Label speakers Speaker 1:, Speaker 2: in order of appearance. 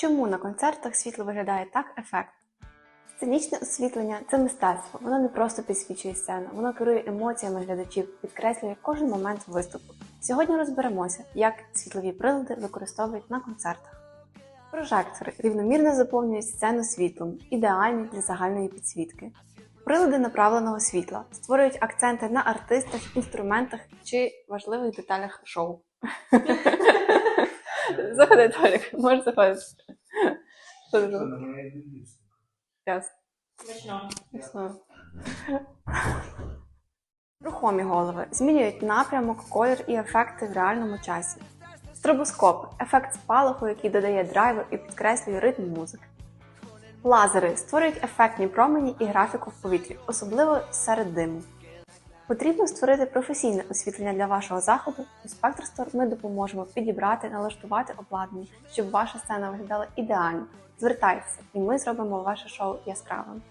Speaker 1: Чому на концертах світло виглядає так ефектно? Сценічне освітлення це мистецтво. Воно не просто підсвічує сцену, воно керує емоціями глядачів, підкреслює кожен момент виступу. Сьогодні розберемося, як світлові прилади використовують на концертах. Прожектори рівномірно заповнюють сцену світлом, ідеальні для загальної підсвітки. Прилади направленого світла створюють акценти на артистах, інструментах чи важливих деталях шоу. Заходи, Толік, можеш заходити. Ясно. Ясно. Рухомі голови змінюють напрямок, колір і ефекти в реальному часі. Стробоскопи ефект спалаху, який додає драйву і підкреслює ритм музики. Лазери створюють ефектні промені і графіку в повітрі, особливо серед диму. Потрібно створити професійне освітлення для вашого заходу. У Spectre Store ми допоможемо підібрати, налаштувати обладнання, щоб ваша сцена виглядала ідеально. Звертайтеся, і ми зробимо ваше шоу яскравим.